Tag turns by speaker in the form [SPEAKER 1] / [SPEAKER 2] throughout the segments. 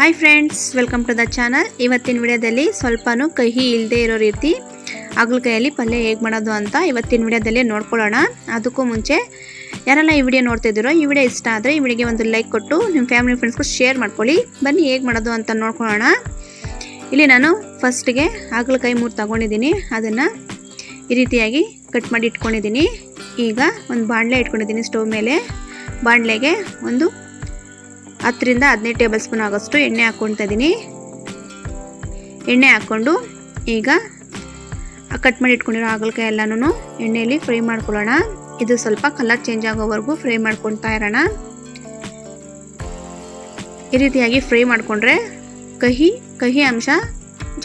[SPEAKER 1] Hi friends welcome to the channel ಇವತ್ತಿನ ವಿಡಿಯೋದಲ್ಲಿ ಸ್ವಲ್ಪನೂ ಕಹಿ ಇಲ್ಲದೆ ಇರೋ ರೀತಿ ಹಾಗಲಕಾಯಲ್ಲಿ ಪಲ್ಯ ಹೇಗೆ ಮಾಡೋದು ಅಂತ ಇವತ್ತಿನ ವಿಡಿಯೋದಲ್ಲಿ ನೋಡ್ಕೊಳ್ಳೋಣ. ಅದಕ್ಕೂ ಮುಂಚೆ ಯಾರೆಲ್ಲ ಈ ವಿಡಿಯೋ ನೋಡ್ತಿದ್ದೀರೋ ಈ ವಿಡಿಯೋ ಇಷ್ಟ ಆದರೆ ಈ ವಿಡಿಯೋಗೆ ಒಂದು ಲೈಕ್ ಕೊಟ್ಟು ನಿಮ್ಮ ಫ್ಯಾಮಿಲಿ ಫ್ರೆಂಡ್ಸ್ಗೂ ಶೇರ್ ಮಾಡ್ಕೊಳ್ಳಿ. ಬನ್ನಿ ಹೇಗೆ ಮಾಡೋದು ಅಂತ ನೋಡ್ಕೊಳ್ಳೋಣ. ಇಲ್ಲಿ ನಾನು ಫಸ್ಟಿಗೆ ಹಾಗಲಕಾಯಿ ಮೂರು ತಗೊಂಡಿದ್ದೀನಿ. ಅದನ್ನು ಈ ರೀತಿಯಾಗಿ ಕಟ್ ಮಾಡಿ ಇಟ್ಕೊಂಡಿದ್ದೀನಿ. ಈಗ ಒಂದು ಬಾಣಲೆ ಇಟ್ಕೊಂಡಿದ್ದೀನಿ ಸ್ಟವ್ ಮೇಲೆ. ಬಾಣಲೆಗೆ ಒಂದು ಹತ್ತರಿಂದ ಹದಿನೈದು ಟೇಬಲ್ ಸ್ಪೂನ್ ಆಗೋಷ್ಟು ಎಣ್ಣೆ ಹಾಕ್ಕೊಳ್ತಾ ಇದ್ದೀನಿ. ಎಣ್ಣೆ ಹಾಕ್ಕೊಂಡು ಈಗ ಕಟ್ ಮಾಡಿ ಇಟ್ಕೊಂಡಿರೋ ಹಾಗಲಕಾಯಿ ಎಲ್ಲನೂ ಎಣ್ಣೆಯಲ್ಲಿ ಫ್ರೈ ಮಾಡ್ಕೊಳ್ಳೋಣ. ಇದು ಸ್ವಲ್ಪ ಕಲರ್ ಚೇಂಜ್ ಆಗೋವರೆಗೂ ಫ್ರೈ ಮಾಡ್ಕೊಳ್ತಾ ಇರೋಣ. ಈ ರೀತಿಯಾಗಿ ಫ್ರೈ ಮಾಡಿಕೊಂಡ್ರೆ ಕಹಿ ಕಹಿ ಅಂಶ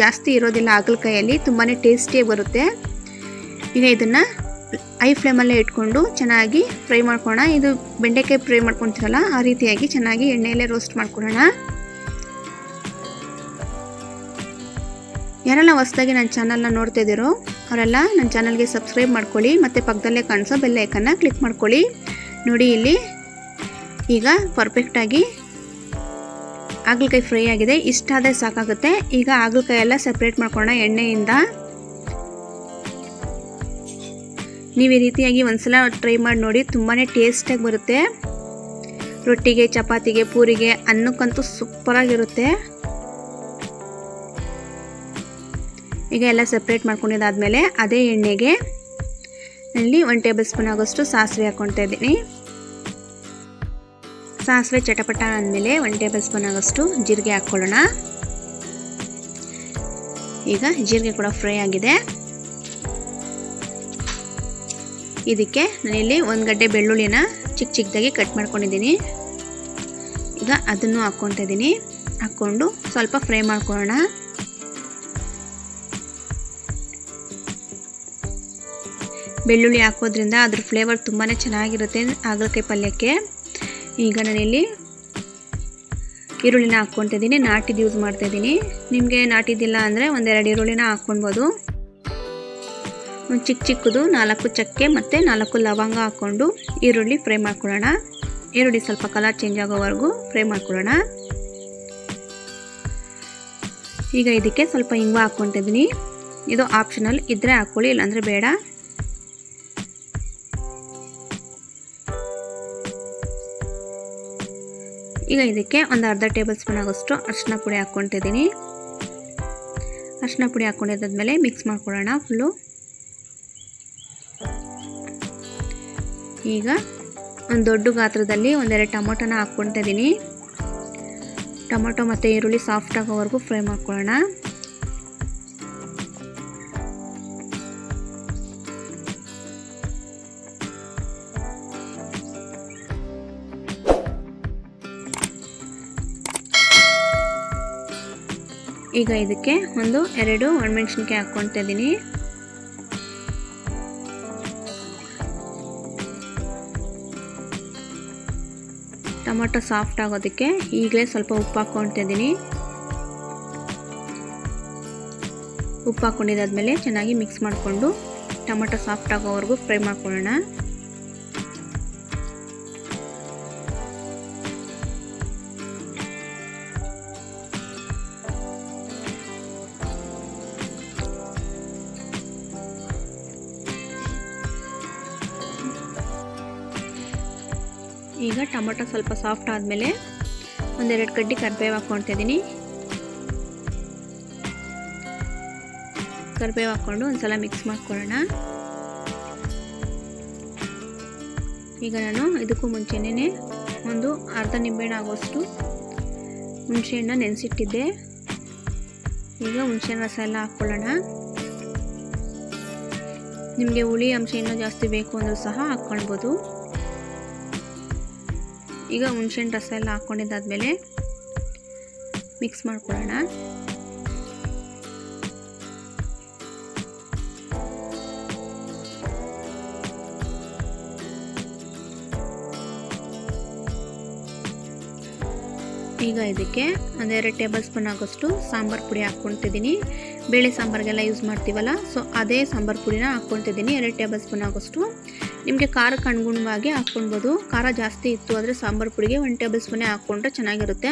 [SPEAKER 1] ಜಾಸ್ತಿ ಇರೋದಿಲ್ಲ ಹಾಗಲಕಾಯಲ್ಲಿ ತುಂಬಾ ಟೇಸ್ಟಿಯಾಗಿ ಬರುತ್ತೆ. ಈಗ ಇದನ್ನು ಐ ಫ್ಲೇಮಲ್ಲೇ ಇಟ್ಕೊಂಡು ಚೆನ್ನಾಗಿ ಫ್ರೈ ಮಾಡ್ಕೊಳ್ಳೋಣ ಇದು ಬೆಂಡೆಕಾಯಿ ಫ್ರೈ ಮಾಡ್ಕೊತೀರಲ್ಲ, ಆ ರೀತಿಯಾಗಿ ಚೆನ್ನಾಗಿ ಎಣ್ಣೆಯಲ್ಲೇ ರೋಸ್ಟ್ ಮಾಡ್ಕೊಳ್ಳೋಣ ಯಾರೆಲ್ಲ ಹೊಸದಾಗಿ ನನ್ನ ಚಾನಲ್ನ ನೋಡ್ತಾ ಇದ್ದೀರೋ, ಅವರೆಲ್ಲ ನನ್ನ ಚಾನಲ್ಗೆ ಸಬ್ಸ್ಕ್ರೈಬ್ ಮಾಡ್ಕೊಳ್ಳಿ, ಮತ್ತು ಪಕ್ಕದಲ್ಲೇ ಕಾಣಿಸೋ ಬೆಲ್ ಐಕನ್ನ ಕ್ಲಿಕ್ ಮಾಡ್ಕೊಳ್ಳಿ. ನೋಡಿ ಇಲ್ಲಿ, ಈಗ ಪರ್ಫೆಕ್ಟಾಗಿ ಹಾಗಲಕಾಯಿ ಫ್ರೈ ಆಗಿದೆ. ಇಷ್ಟಾದರೆ ಸಾಕಾಗುತ್ತೆ. ಈಗ ಹಾಗಲಕಾಯಿ ಎಲ್ಲ ಸಪ್ರೇಟ್ ಮಾಡ್ಕೊಳ್ಳೋಣ ಎಣ್ಣೆಯಿಂದ. ನೀವು ಈ ರೀತಿಯಾಗಿ ಒಂದ್ಸಲ ಟ್ರೈ ಮಾಡಿ ನೋಡಿ ತುಂಬಾ ಟೇಸ್ಟಾಗಿ ಬರುತ್ತೆ. ರೊಟ್ಟಿಗೆ, ಚಪಾತಿಗೆ, ಪೂರಿಗೆ, ಅನ್ನಕ್ಕಂತೂ ಸೂಪರಾಗಿರುತ್ತೆ ಈಗ ಎಲ್ಲ ಸಪ್ರೇಟ್ ಮಾಡ್ಕೊಂಡಿದ್ದಾದ್ಮೇಲೆ ಅದೇ ಎಣ್ಣೆಗೆ ಇಲ್ಲಿ ಒಂದು ಟೇಬಲ್ ಸ್ಪೂನ್ ಆಗೋಷ್ಟು ಸಾಸಿವೆ ಹಾಕ್ಕೊಳ್ತಾ ಇದ್ದೀನಿ. ಸಾಸಿವೆ ಚಟಪಟ ಅಂದಮೇಲೆ ಒಂದು ಟೇಬಲ್ ಸ್ಪೂನ್ ಆಗೋಷ್ಟು ಜೀರಿಗೆ ಹಾಕ್ಕೊಳ್ಳೋಣ ಈಗ ಜೀರಿಗೆ ಕೂಡ ಫ್ರೈ ಆಗಿದೆ. ಇದಕ್ಕೆ ನಾನಿಲ್ಲಿ ಒಂದು ಗಡ್ಡೆ ಬೆಳ್ಳುಳ್ಳಿನ ಚಿಕ್ಕ ಚಿಕ್ಕದಾಗಿ ಕಟ್ ಮಾಡ್ಕೊಂಡಿದ್ದೀನಿ. ಈಗ ಅದನ್ನು ಹಾಕ್ಕೊತಾ ಇದ್ದೀನಿ. ಹಾಕ್ಕೊಂಡು ಸ್ವಲ್ಪ ಫ್ರೈ ಮಾಡ್ಕೊಳ್ಳೋಣ. ಬೆಳ್ಳುಳ್ಳಿ ಹಾಕೋದ್ರಿಂದ ಅದ್ರ ಫ್ಲೇವರ್ ತುಂಬಾ ಚೆನ್ನಾಗಿರುತ್ತೆ ಹಾಗಲಕಾಯಿ ಪಲ್ಯಕ್ಕೆ. ಈಗ ನಾನಿಲ್ಲಿ ಈರುಳ್ಳಿನ ಹಾಕ್ಕೊತಿದ್ದೀನಿ ನಾಟಿದು ಯೂಸ್ ಮಾಡ್ತಾ ಇದ್ದೀನಿ. ನಿಮಗೆ ನಾಟಿದಿಲ್ಲ ಅಂದರೆ ಒಂದೆರಡು ಈರುಳ್ಳಿನ ಹಾಕ್ಕೊಳ್ಬೋದು. ಚಿಕ್ಕ ಚಿಕ್ಕದು, ನಾಲ್ಕು ಚಕ್ಕೆ ಮತ್ತು ನಾಲ್ಕು ಲವಂಗ ಹಾಕ್ಕೊಂಡು ಈರುಳ್ಳಿ ಫ್ರೈ ಮಾಡ್ಕೊಳ್ಳೋಣ. ಈರುಳ್ಳಿ ಸ್ವಲ್ಪ ಕಲರ್ ಚೇಂಜ್ ಆಗೋವರೆಗೂ ಫ್ರೈ ಮಾಡ್ಕೊಳ್ಳೋಣ. ಈಗ ಇದಕ್ಕೆ ಸ್ವಲ್ಪ ಹಿಂಗ ಹಾಕ್ಕೊತಿದ್ದೀನಿ ಇದು ಆಪ್ಷನಲ್ ಇದ್ದರೆ ಹಾಕ್ಕೊಳ್ಳಿ, ಇಲ್ಲಾಂದರೆ ಬೇಡ. ಈಗ ಇದಕ್ಕೆ ಒಂದು ಅರ್ಧ ಟೇಬಲ್ ಸ್ಪೂನ್ ಆಗೋಷ್ಟು ಅರ್ಶಿನ ಪುಡಿ ಹಾಕ್ಕೊತಿದ್ದೀನಿ ಅರ್ಶಿನ ಪುಡಿ ಹಾಕ್ಕೊಂಡಿದ್ದಾದ್ಮೇಲೆ ಮಿಕ್ಸ್ ಮಾಡ್ಕೊಳ್ಳೋಣ ಫುಲ್ಲು. ಈಗ ಒಂದು ದೊಡ್ಡ ಗಾತ್ರದಲ್ಲಿ ಒಂದೆರಡು ಟೊಮೊಟೊನ ಹಾಕ್ಕೊಳ್ತಾ ಇದ್ದೀನಿ ಟೊಮೊಟೊ ಮತ್ತು ಈರುಳ್ಳಿ ಸಾಫ್ಟ್ ಆಗೋವರೆಗೂ ಫ್ರೈ ಮಾಡ್ಕೊಳ್ಳೋಣ. ಈಗ ಇದಕ್ಕೆ ಒಂದು ಎರಡು ಒಣಮೆಣ್ಸಿನ್ಕಾಯಿ ಹಾಕ್ಕೊಳ್ತಾ ಇದ್ದೀನಿ ಟೊಮೊಟೊ ಸಾಫ್ಟ್ ಆಗೋದಕ್ಕೆ ಈಗಲೇ ಸ್ವಲ್ಪ ಉಪ್ಪು ಹಾಕ್ಕೊತಿದ್ದೀನಿ ಉಪ್ಪು ಹಾಕ್ಕೊಂಡಿದ್ದಾದ್ಮೇಲೆ ಚೆನ್ನಾಗಿ ಮಿಕ್ಸ್ ಮಾಡಿಕೊಂಡು ಟೊಮೊಟೊ ಸಾಫ್ಟ್ ಆಗೋವರೆಗೂ ಫ್ರೈ ಮಾಡ್ಕೊಳ್ಳೋಣ. ಈಗ ಟೊಮೆಟೊ ಸ್ವಲ್ಪ ಸಾಫ್ಟ್ ಆದಮೇಲೆ ಒಂದೆರಡು ಕಡ್ಡಿ ಕರಿಬೇವು ಹಾಕ್ಕೊಳ್ತಾ ಇದ್ದೀನಿ. ಕರಿಬೇವು ಹಾಕ್ಕೊಂಡು ಒಂದ್ಸಲ ಮಿಕ್ಸ್ ಮಾಡ್ಕೊಳ್ಳೋಣ. ಈಗ ನಾನು ಇದಕ್ಕೂ ಮುಂಚೆನೇ ಒಂದು ಅರ್ಧ ನಿಂಬೆಹಣ್ಣು ಆಗೋಷ್ಟು ಹುಣಸೆಹಣ್ಣ ನೆನೆಸಿಟ್ಟಿದ್ದೆ. ಈಗ ಹುಣಸೆಹಣ್ಣು ರಸ ಎಲ್ಲ ಹಾಕ್ಕೊಳ್ಳೋಣ. ನಿಮಗೆ ಹುಳಿ ಅಂಶ ಇನ್ನೂ ಜಾಸ್ತಿ ಬೇಕು ಅಂದರೂ ಸಹ ಹಾಕ್ಕೊಳ್ಬೋದು. ಈಗ ಹುಣ್ಸೆಹಣ್ಣು ರಸ ಎಲ್ಲ ಹಾಕ್ಕೊಂಡಿದ್ದಾದಮೇಲೆ ಮಿಕ್ಸ್ ಮಾಡ್ಕೊಳ್ಳೋಣ. ಈಗ ಇದಕ್ಕೆ ಒಂದೆರಡು ಟೇಬಲ್ ಸ್ಪೂನ್ ಆಗೋಷ್ಟು ಸಾಂಬಾರು ಪುಡಿ ಹಾಕ್ಕೊತಿದ್ದೀನಿ ಬೇಳೆ ಸಾಂಬಾರಿಗೆಲ್ಲ ಯೂಸ್ ಮಾಡ್ತೀವಲ್ಲ ಸೊ ಅದೇ ಸಾಂಬಾರು ಪುಡಿನ ಹಾಕ್ಕೊತಿದ್ದೀನಿ ಎರಡು ಟೇಬಲ್ ಸ್ಪೂನ್ ಆಗೋಷ್ಟು ನಿಮಗೆ ಖಾರಕ್ಕೆ ಅನುಗುಣವಾಗಿ ಹಾಕ್ಕೊಳ್ಬೋದು. ಖಾರ ಜಾಸ್ತಿ ಇತ್ತು ಆದರೆ ಸಾಂಬಾರು ಪುಡಿಗೆ ಒನ್ ಟೇಬಲ್ ಸ್ಪೂನೇ ಹಾಕ್ಕೊಂಡ್ರೆ ಚೆನ್ನಾಗಿರುತ್ತೆ.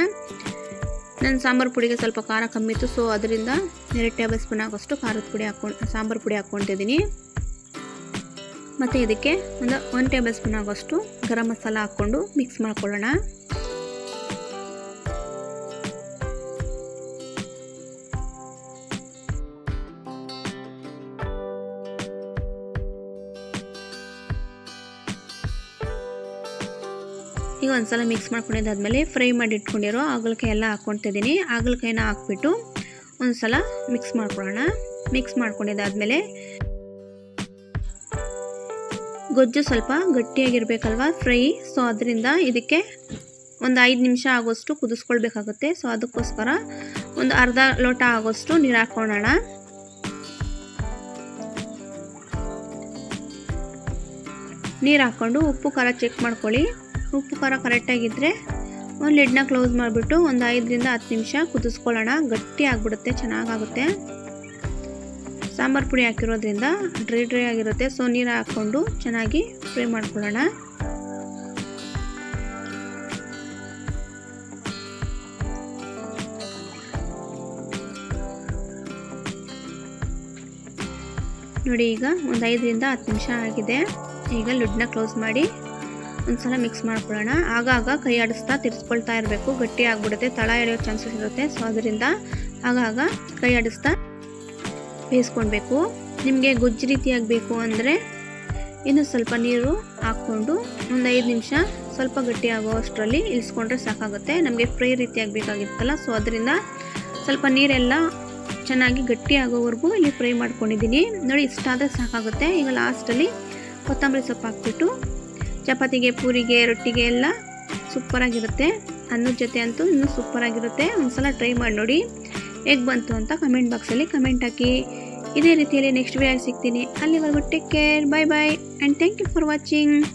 [SPEAKER 1] ನನ್ನ ಸಾಂಬಾರು ಪುಡಿಗೆ ಸ್ವಲ್ಪ ಖಾರ ಕಮ್ಮಿ ಇತ್ತು ಸೊ ಅದರಿಂದ ಎರಡು ಟೇಬಲ್ ಸ್ಪೂನ್ ಹಾಕೋಷ್ಟು ಖಾರದ ಪುಡಿ ಹಾಕ್ಕೊಂಡು ಸಾಂಬಾರು ಪುಡಿ ಹಾಕ್ಕೊತಿದ್ದೀನಿ ಮತ್ತು ಇದಕ್ಕೆ ಒಂದು ಒನ್ ಟೇಬಲ್ ಸ್ಪೂನ್ ಆಗೋಷ್ಟು ಗರಂ ಮಸಾಲ ಹಾಕ್ಕೊಂಡು ಮಿಕ್ಸ್ ಮಾಡ್ಕೊಳ್ಳೋಣ. ಈಗ ಒಂದ್ಸಲ ಮಿಕ್ಸ್ ಮಾಡ್ಕೊಂಡಿದ್ದಾದ್ಮೇಲೆ ಫ್ರೈ ಮಾಡಿ ಇಟ್ಕೊಂಡಿರೋ ಹಾಗಲಕಾಯಿ ಎಲ್ಲ ಹಾಕ್ಕೊತಿದ್ದೀನಿ ಹಾಗಲಕಾಯಿನ ಹಾಕ್ಬಿಟ್ಟು ಒಂದು ಸಲ ಮಿಕ್ಸ್ ಮಾಡ್ಕೊಳ್ಳೋಣ. ಮಿಕ್ಸ್ ಮಾಡ್ಕೊಂಡಿದ್ದಾದ್ಮೇಲೆ ಗೊಜ್ಜು ಸ್ವಲ್ಪ ಗಟ್ಟಿಯಾಗಿರ್ಬೇಕಲ್ವ ಫ್ರೈ ಸೊ ಅದರಿಂದ ಇದಕ್ಕೆ ಒಂದು ಐದು ನಿಮಿಷ ಆಗೋಷ್ಟು ಕುದಿಸ್ಕೊಳ್ಬೇಕಾಗುತ್ತೆ. ಸೊ ಅದಕ್ಕೋಸ್ಕರ ಒಂದು ಅರ್ಧ ಲೋಟ ಆಗೋಷ್ಟು ನೀರು ಹಾಕ್ಕೊಳ್ಳೋಣ. ನೀರು ಹಾಕ್ಕೊಂಡು ಉಪ್ಪು ಖಾರ ಚೆಕ್ ಮಾಡ್ಕೊಳ್ಳಿ. ಉಪ್ಪು ಖಾರ ಕರೆಕ್ಟಾಗಿದ್ದರೆ ಒಂದು ಲಿಡ್ನ ಕ್ಲೋಸ್ ಮಾಡಿಬಿಟ್ಟು ಒಂದು ಐದರಿಂದ ಹತ್ತು ನಿಮಿಷ ಕುದಿಸ್ಕೊಳ್ಳೋಣ. ಗಟ್ಟಿ ಆಗಿಬಿಡುತ್ತೆ ಚೆನ್ನಾಗಾಗುತ್ತೆ. ಸಾಂಬಾರು ಪುಡಿ ಹಾಕಿರೋದ್ರಿಂದ ಡ್ರೈ ಡ್ರೈ ಆಗಿರುತ್ತೆ. ಸೊ, ನೀರು ಹಾಕ್ಕೊಂಡು ಚೆನ್ನಾಗಿ ಫ್ರೈ ಮಾಡ್ಕೊಳ್ಳೋಣ. ನೋಡಿ, ಈಗ ಒಂದು ಐದರಿಂದ ಹತ್ತು ನಿಮಿಷ ಆಗಿದೆ. ಈಗ ಲುಡ್ನ ಕ್ಲೋಸ್ ಮಾಡಿ ಒಂದ್ಸಲ ಮಿಕ್ಸ್ ಮಾಡ್ಕೊಳ್ಳೋಣ. ಆಗಾಗ ಕೈ ಆಡಿಸ್ತಾ ತಿರ್ಸ್ಕೊಳ್ತಾ ಇರಬೇಕು. ಗಟ್ಟಿ ಆಗಿಬಿಡುತ್ತೆ. ತಳ ಎಳೆಯೋ ಚಾನ್ಸಸ್ ಇರುತ್ತೆ. ಸೊ ಅದರಿಂದ ಆಗಾಗ ಕೈ ಆಡಿಸ್ತಾ ಬೇಯಿಸ್ಕೊಳ್ಬೇಕು. ನಿಮಗೆ ಗೊಜ್ಜು ರೀತಿಯಾಗಿ ಬೇಕು ಅಂದರೆ ಇನ್ನೂ ಸ್ವಲ್ಪ ನೀರು ಹಾಕ್ಕೊಂಡು ಒಂದು ಐದು ನಿಮಿಷ ಸ್ವಲ್ಪ ಗಟ್ಟಿ ಆಗೋ ಅಷ್ಟರಲ್ಲಿ ಇಳಿಸ್ಕೊಂಡ್ರೆ ಸಾಕಾಗುತ್ತೆ. ನಮಗೆ ಫ್ರೈ ರೀತಿಯಾಗಿ ಬೇಕಾಗಿತ್ತಲ್ಲ ಸೊ ಅದರಿಂದ ಸ್ವಲ್ಪ ನೀರೆಲ್ಲ ಚೆನ್ನಾಗಿ ಗಟ್ಟಿ ಆಗೋವರೆಗೂ ಇಲ್ಲಿ ಫ್ರೈ ಮಾಡ್ಕೊಂಡಿದ್ದೀನಿ. ನೋಡಿ, ಇಷ್ಟಾದರೆ ಸಾಕಾಗುತ್ತೆ. ಈಗ ಲಾಸ್ಟಲ್ಲಿ ಕೊತ್ತಂಬರಿ ಸೊಪ್ಪು ಹಾಕ್ಬಿಟ್ಟು ಚಪಾತಿಗೆ, ಪೂರಿಗೆ, ರೊಟ್ಟಿಗೆ ಎಲ್ಲ ಸೂಪರಾಗಿರುತ್ತೆ. ಅನ್ನದ ಜೊತೆ ಅಂತೂ ಇನ್ನೂ ಸೂಪರಾಗಿರುತ್ತೆ. ಒಂದ್ಸಲ ಟ್ರೈ ಮಾಡಿ ನೋಡಿ. ಹೇಗೆ ಬಂತು ಅಂತ ಕಮೆಂಟ್ ಬಾಕ್ಸಲ್ಲಿ ಕಮೆಂಟ್ ಹಾಕಿ. ಇದೇ ರೀತಿಯಲ್ಲಿ ನೆಕ್ಸ್ಟ್ ವಿಡಿಯೋ ಸಿಗ್ತೀನಿ. ಅಲ್ಲಿವರೆಗೂ take care bye bye and thank you for watching